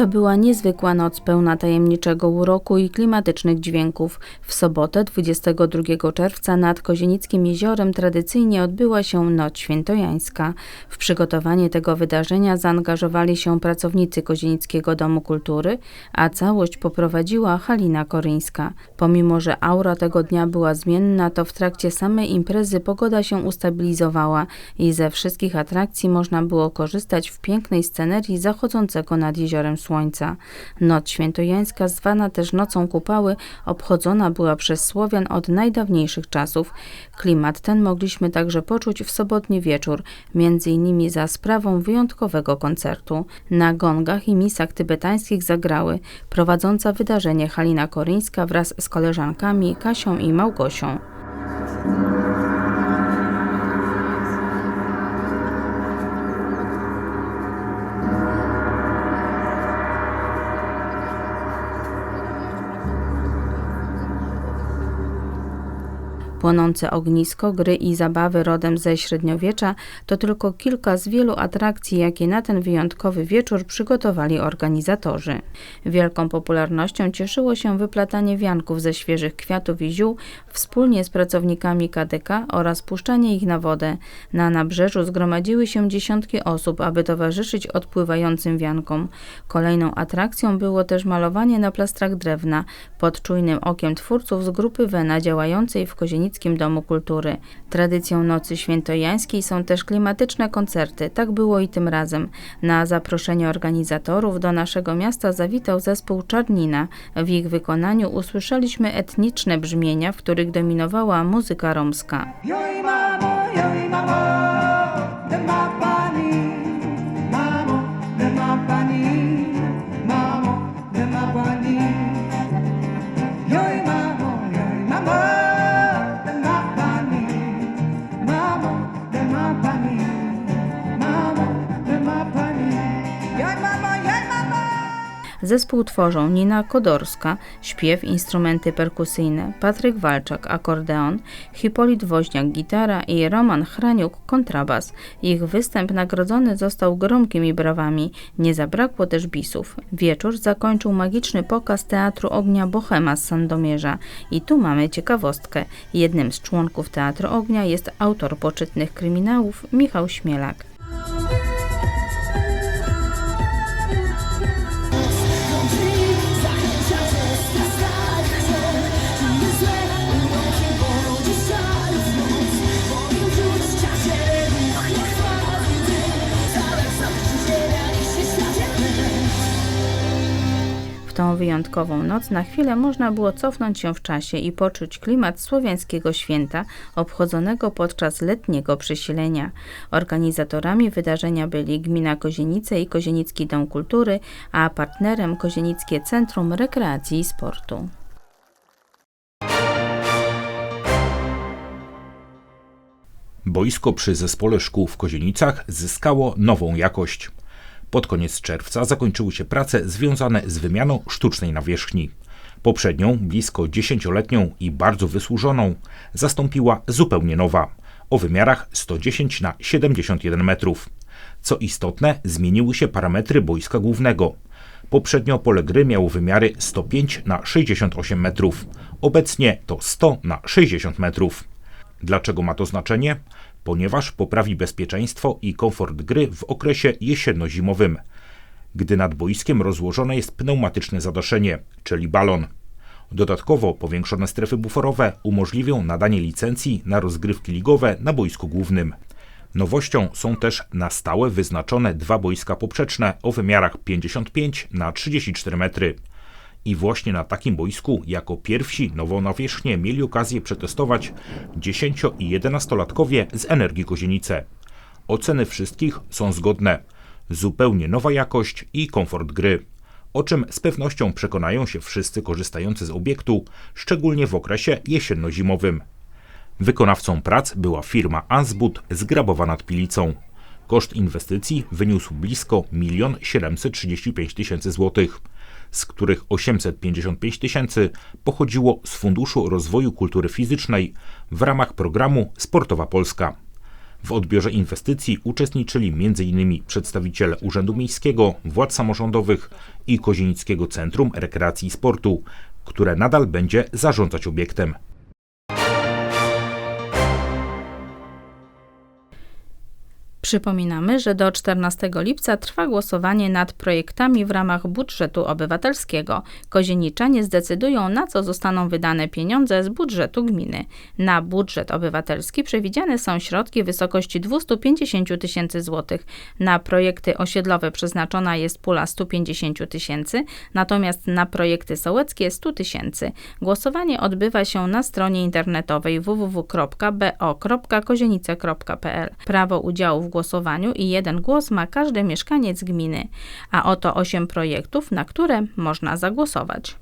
To była niezwykła noc pełna tajemniczego uroku i klimatycznych dźwięków. W sobotę 22 czerwca nad Kozienickim Jeziorem tradycyjnie odbyła się Noc Świętojańska. W przygotowanie tego wydarzenia zaangażowali się pracownicy Kozienickiego Domu Kultury, a całość poprowadziła Halina Koryńska. Pomimo, że aura tego dnia była zmienna, to w trakcie samej imprezy pogoda się ustabilizowała i ze wszystkich atrakcji można było korzystać w pięknej scenerii zachodzącego nad jeziorem słońca. Noc świętojańska, zwana też Nocą Kupały, obchodzona była przez Słowian od najdawniejszych czasów. Klimat ten mogliśmy także poczuć w sobotni wieczór, między innymi za sprawą wyjątkowego koncertu. Na gongach i misach tybetańskich zagrały prowadząca wydarzenie Halina Koryńska wraz z koleżankami Kasią i Małgosią. Płonące ognisko, gry i zabawy rodem ze średniowiecza to tylko kilka z wielu atrakcji, jakie na ten wyjątkowy wieczór przygotowali organizatorzy. Wielką popularnością cieszyło się wyplatanie wianków ze świeżych kwiatów i ziół wspólnie z pracownikami KDK oraz puszczanie ich na wodę. Na nabrzeżu zgromadziły się dziesiątki osób, aby towarzyszyć odpływającym wiankom. Kolejną atrakcją było też malowanie na plastrach drewna pod czujnym okiem twórców z grupy Wena działającej w Kozienicy Katolickim Domu Kultury. Tradycją Nocy Świętojańskiej są też klimatyczne koncerty. Tak było i tym razem. Na zaproszenie organizatorów do naszego miasta zawitał zespół Czarnina. W ich wykonaniu usłyszeliśmy etniczne brzmienia, w których dominowała muzyka romska. Joj mamo. Zespół tworzą Nina Kodorska, śpiew, instrumenty perkusyjne, Patryk Walczak, akordeon, Hipolit Woźniak, gitara i Roman Hraniuk, kontrabas. Ich występ nagrodzony został gromkimi brawami, nie zabrakło też bisów. Wieczór zakończył magiczny pokaz Teatru Ognia Bohema z Sandomierza. I tu mamy ciekawostkę. Jednym z członków Teatru Ognia jest autor poczytnych kryminałów Michał Śmielak. Wyjątkową noc na chwilę można było cofnąć się w czasie i poczuć klimat słowiańskiego święta obchodzonego podczas letniego przesilenia. Organizatorami wydarzenia byli Gmina Kozienice i Kozienicki Dom Kultury, a partnerem Kozienickie Centrum Rekreacji i Sportu. Boisko przy zespole szkół w Kozienicach zyskało nową jakość. Pod koniec czerwca zakończyły się prace związane z wymianą sztucznej nawierzchni. Poprzednią, blisko dziesięcioletnią i bardzo wysłużoną, zastąpiła zupełnie nowa, o wymiarach 110 na 71 metrów. Co istotne, zmieniły się parametry boiska głównego. Poprzednio pole gry miało wymiary 105 na 68 metrów, obecnie to 100 na 60 metrów. Dlaczego ma to znaczenie? ponieważ poprawi bezpieczeństwo i komfort gry w okresie jesienno-zimowym, gdy nad boiskiem rozłożone jest pneumatyczne zadaszenie, czyli balon. Dodatkowo powiększone strefy buforowe umożliwią nadanie licencji na rozgrywki ligowe na boisku głównym. Nowością są też na stałe wyznaczone dwa boiska poprzeczne o wymiarach 55 na 34 metry. I właśnie na takim boisku jako pierwsi nową nawierzchnię mieli okazję przetestować 10 i 11-latkowie z Energii Kozienice. Oceny wszystkich są zgodne. Zupełnie nowa jakość i komfort gry. O czym z pewnością przekonają się wszyscy korzystający z obiektu, szczególnie w okresie jesienno-zimowym. Wykonawcą prac była firma Ansbud z Grabowa nad Pilicą. Koszt inwestycji wyniósł blisko 1 735 tysięcy złotych z których 855 tysięcy pochodziło z Funduszu Rozwoju Kultury Fizycznej w ramach programu Sportowa Polska. W odbiorze inwestycji uczestniczyli m.in. przedstawiciele Urzędu Miejskiego, władz samorządowych i Kozienickiego Centrum Rekreacji i Sportu, które nadal będzie zarządzać obiektem. Przypominamy, że do 14 lipca trwa głosowanie nad projektami w ramach budżetu obywatelskiego. Kozieniczanie zdecydują, na co zostaną wydane pieniądze z budżetu gminy. Na budżet obywatelski przewidziane są środki w wysokości 250 tysięcy złotych. Na projekty osiedlowe przeznaczona jest pula 150 tysięcy, natomiast na projekty sołeckie 100 tysięcy. Głosowanie odbywa się na stronie internetowej www.bo.kozienice.pl. Prawo udziału w głosowaniu i jeden głos ma każdy mieszkaniec gminy, a oto osiem projektów, na które można zagłosować.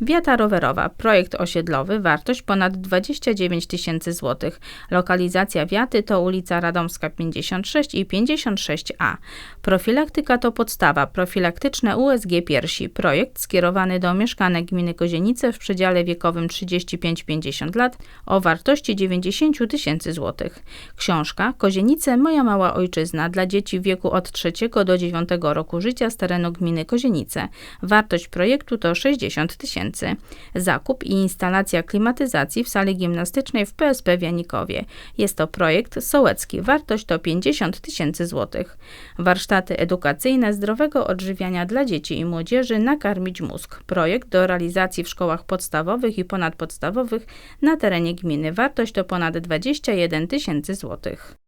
Wiata rowerowa, projekt osiedlowy, wartość ponad 29 tysięcy złotych. Lokalizacja wiaty to ulica Radomska 56 i 56A. Profilaktyka to podstawa, profilaktyczne USG piersi. Projekt skierowany do mieszkanek gminy Kozienice w przedziale wiekowym 35-50 lat o wartości 90 tysięcy złotych. Książka Kozienice Moja mała ojczyzna dla dzieci w wieku od 3 do 9 roku życia z terenu gminy Kozienice. Wartość projektu to 60 tysięcy. Zakup i instalacja klimatyzacji w sali gimnastycznej w PSP w Janikowie. Jest to projekt sołecki. Wartość to 50 tysięcy złotych. Warsztaty edukacyjne zdrowego odżywiania dla dzieci i młodzieży Nakarmić mózg. Projekt do realizacji w szkołach podstawowych i ponadpodstawowych na terenie gminy. Wartość to ponad 21 tysięcy złotych.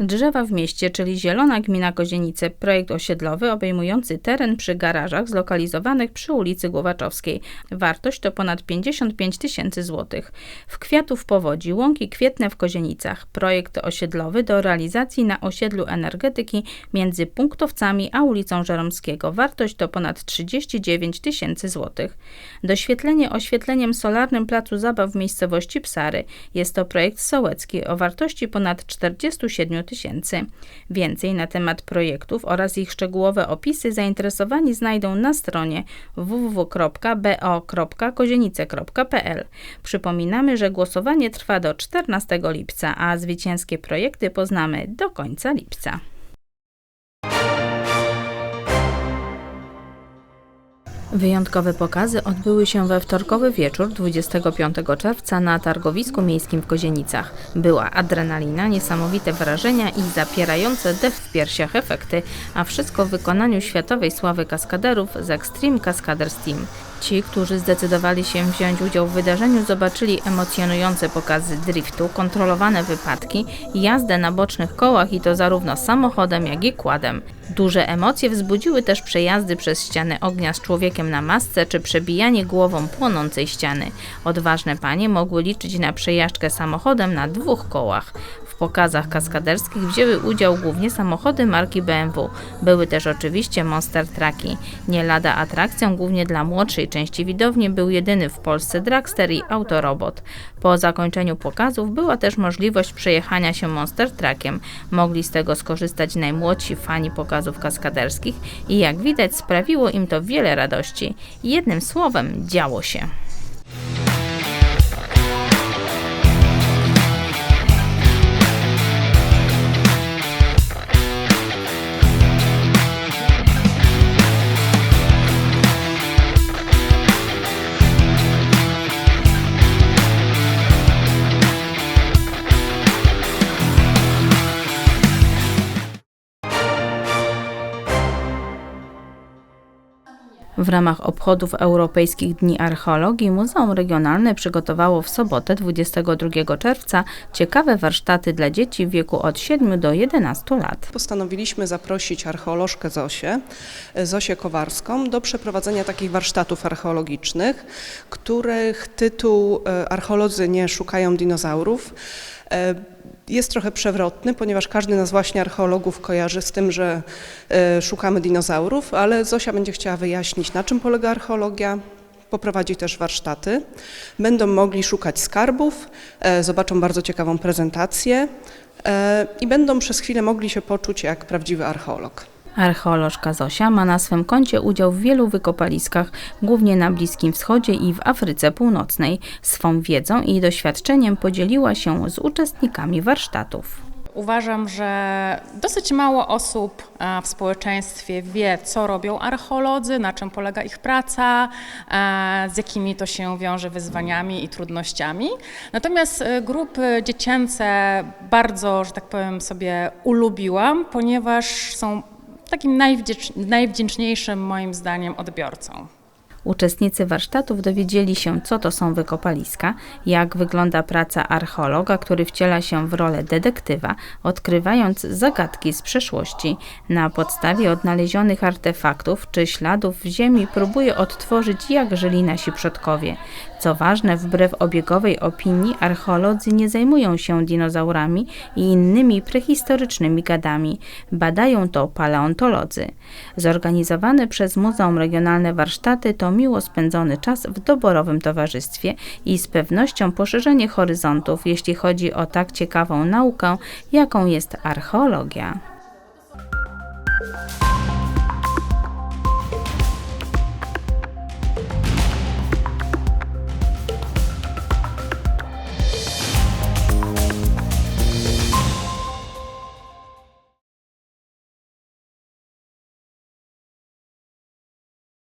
Drzewa w mieście, czyli Zielona Gmina Kozienice, projekt osiedlowy obejmujący teren przy garażach zlokalizowanych przy ulicy Głowaczowskiej. Wartość to ponad 55 tysięcy złotych. W Kwiatów Powodzi, Łąki Kwietne w Kozienicach. Projekt osiedlowy do realizacji na osiedlu energetyki między Punktowcami a ulicą Żeromskiego. Wartość to ponad 39 tysięcy złotych. Doświetlenie oświetleniem solarnym placu zabaw w miejscowości Psary. Jest to projekt sołecki o wartości ponad 47 tysięcy. Więcej na temat projektów oraz ich szczegółowe opisy zainteresowani znajdą na stronie www.bo.kozienice.pl. Przypominamy, że głosowanie trwa do 14 lipca, a zwycięskie projekty poznamy do końca lipca. Wyjątkowe pokazy odbyły się we wtorkowy wieczór 25 czerwca na targowisku miejskim w Kozienicach. Była adrenalina, niesamowite wrażenia i zapierające dech w piersiach efekty, a wszystko w wykonaniu światowej sławy kaskaderów z Extreme Cascaders Team. Ci, którzy zdecydowali się wziąć udział w wydarzeniu, zobaczyli emocjonujące pokazy driftu, kontrolowane wypadki, jazdę na bocznych kołach i to zarówno samochodem, jak i kładem. Duże emocje wzbudziły też przejazdy przez ściany ognia z człowiekiem na masce czy przebijanie głową płonącej ściany. Odważne panie mogły liczyć na przejażdżkę samochodem na dwóch kołach. Pokazach kaskaderskich wzięły udział głównie samochody marki BMW. Były też oczywiście Monster Trucki. Nie lada atrakcją głównie dla młodszej części widowni był jedyny w Polsce dragster i autorobot. Po zakończeniu pokazów była też możliwość przejechania się Monster Truckiem. Mogli z tego skorzystać najmłodsi fani pokazów kaskaderskich i jak widać sprawiło im to wiele radości. Jednym słowem działo się. W ramach obchodów Europejskich Dni Archeologii Muzeum Regionalne przygotowało w sobotę 22 czerwca ciekawe warsztaty dla dzieci w wieku od 7 do 11 lat. Postanowiliśmy zaprosić archeolożkę Zosię, Zosię Kowarską, do przeprowadzenia takich warsztatów archeologicznych, których tytuł e, Archeolodzy nie szukają dinozaurów e, jest trochę przewrotny, ponieważ każdy nas właśnie archeologów kojarzy z tym, że e, szukamy dinozaurów, ale Zosia będzie chciała wyjaśnić, na czym polega archeologia, poprowadzi też warsztaty. Będą mogli szukać skarbów, e, zobaczą bardzo ciekawą prezentację e, i będą przez chwilę mogli się poczuć jak prawdziwy archeolog. Archeolożka Zosia ma na swym koncie udział w wielu wykopaliskach, głównie na Bliskim Wschodzie i w Afryce Północnej. Swą wiedzą i doświadczeniem podzieliła się z uczestnikami warsztatów. Uważam, że dosyć mało osób e, w społeczeństwie wie, co robią archeolodzy, na czym polega ich praca, e, z jakimi to się wiąże wyzwaniami i trudnościami. Natomiast e, grupy dziecięce bardzo, że tak powiem, sobie ulubiłam, ponieważ są takim najwdzięcz- najwdzięczniejszym moim zdaniem odbiorcą. Uczestnicy warsztatów dowiedzieli się, co to są wykopaliska, jak wygląda praca archeologa, który wciela się w rolę detektywa, odkrywając zagadki z przeszłości. Na podstawie odnalezionych artefaktów czy śladów w ziemi próbuje odtworzyć, jak żyli nasi przodkowie. Co ważne, wbrew obiegowej opinii, archeolodzy nie zajmują się dinozaurami i innymi prehistorycznymi gadami. Badają to paleontolodzy. Zorganizowane przez Muzeum Regionalne warsztaty to miło spędzony czas w doborowym towarzystwie i z pewnością poszerzenie horyzontów, jeśli chodzi o tak ciekawą naukę, jaką jest archeologia.